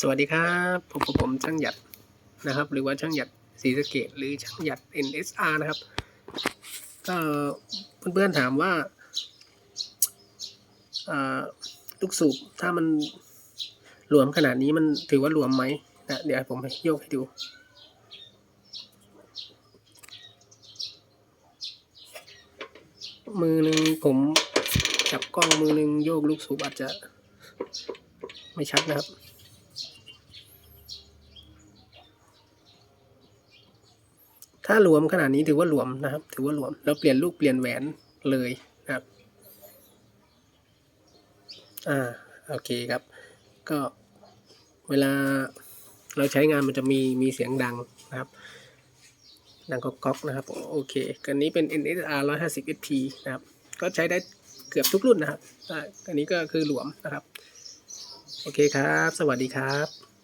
สวัสดีครับผมผมผมช่างหยัดนะครับ หรือว่าช่างหยัดศรีสเกดหรือช่างหยัด NSR นะครับก็เพื่อนๆถามว่าลูกสูบถ้ามันหลวมขนาดนี้มันถือว่าหลวมไหมนะเดี๋ยวผมโยกให้ดู มือหนึ่งผมจับกล้องมือหนึ่งโยกลูกสูบอาจจะไม่ชัดนะครับ ถ้าหลวมขนาดนี้ถือว่าหลวมนะครับ ถือว่าหลวม แล้วเปลี่ยนลูกเปลี่ยนแหวนเลยนะครับ อ่า โอเคครับ ก็เวลาเราใช้งานมันจะมีมีเสียงดังนะครับ ดังก๊อกนะครับ โอเคกันนี้เป็น NSR 150 SP นะครับ ก็ใช้ได้เกือบทุกรุ่นนะครับอันนี้ก็คือหลวมนะครับ โอเคครับ สวัสดีครับ